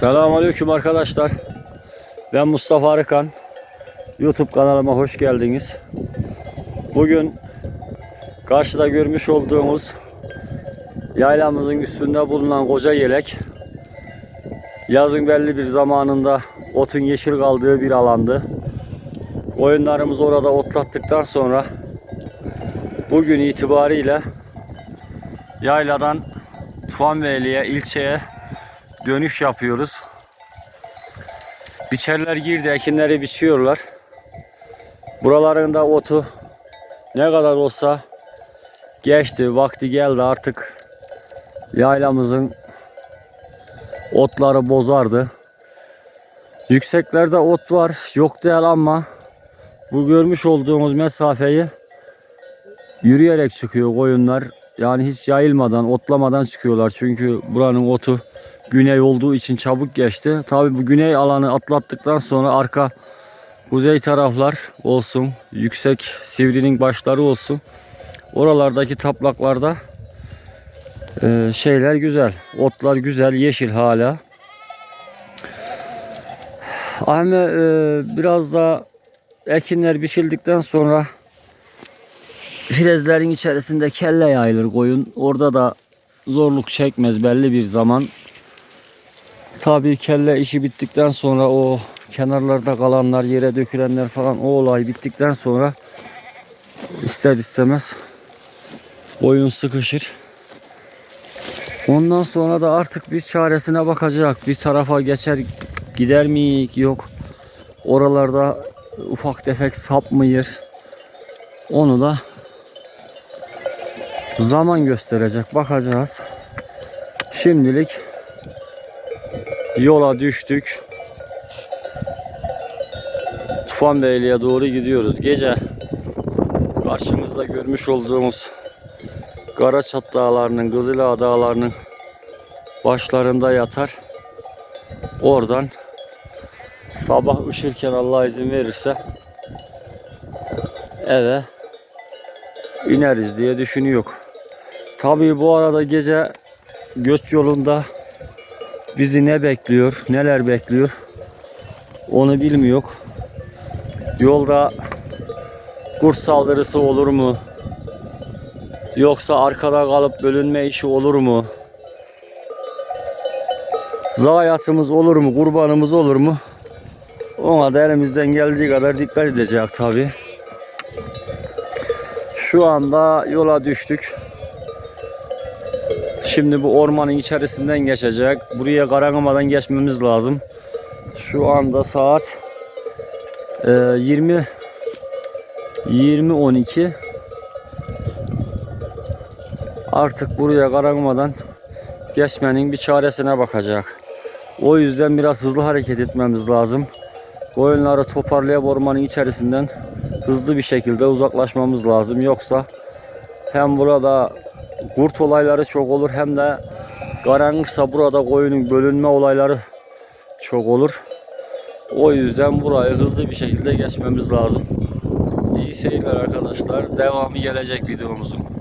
Selamünaleyküm arkadaşlar. Ben Mustafa Arıkan. YouTube kanalıma hoş geldiniz. Bugün karşıda görmüş olduğumuz yaylamızın üstünde bulunan koca yelek yazın belli bir zamanında otun yeşil kaldığı bir alandı. Koyunlarımızı orada otlattıktan sonra bugün itibariyle yayladan Tufanbeyli'ye ilçeye dönüş yapıyoruz. Biçerler girdi, ekinleri biçiyorlar. Buralarında otu ne kadar olsa geçti, vakti geldi artık yaylamızın otları bozardı. Yükseklerde ot var, yok değil ama bu görmüş olduğumuz mesafeyi yürüyerek çıkıyor koyunlar. Yani hiç yayılmadan, otlamadan çıkıyorlar. Çünkü buranın otu güney olduğu için çabuk geçti. Tabi bu güney alanı atlattıktan sonra arka kuzey taraflar olsun, yüksek sivrinin başları olsun. Oralardaki taplaklarda e, şeyler güzel. Otlar güzel, yeşil hala. Ama e, biraz da ekinler biçildikten sonra filezlerin içerisinde kelle yayılır koyun. Orada da zorluk çekmez belli bir zaman. Tabii kelle işi bittikten sonra o kenarlarda kalanlar, yere dökülenler falan o olay bittikten sonra ister istemez koyun sıkışır. Ondan sonra da artık biz çaresine bakacak. Bir tarafa geçer gider mi yok. Oralarda ufak tefek sapmıyor. Onu da zaman gösterecek. Bakacağız. Şimdilik yola düştük. Tufanbeyli'ye doğru gidiyoruz. Gece karşımızda görmüş olduğumuz Karaçat Dağları'nın, Kızılağa Dağları'nın başlarında yatar. Oradan sabah ışırken Allah izin verirse eve ineriz diye düşünüyor. Tabii bu arada gece göç yolunda bizi ne bekliyor, neler bekliyor onu bilmiyor. Yolda kurt saldırısı olur mu? Yoksa arkada kalıp bölünme işi olur mu? Zayiatımız olur mu? Kurbanımız olur mu? Ona da elimizden geldiği kadar dikkat edeceğiz tabi. Şu anda yola düştük. Şimdi bu ormanın içerisinden geçecek. Buraya karanlamadan geçmemiz lazım. Şu anda saat e, 20 20 12 Artık buraya karanlamadan geçmenin bir çaresine bakacak. O yüzden biraz hızlı hareket etmemiz lazım. Koyunları toparlayıp ormanın içerisinden hızlı bir şekilde uzaklaşmamız lazım. Yoksa hem burada kurt olayları çok olur hem de karanlıksa burada koyunun bölünme olayları çok olur. O yüzden burayı hızlı bir şekilde geçmemiz lazım. İyi seyirler arkadaşlar. Devamı gelecek videomuzun.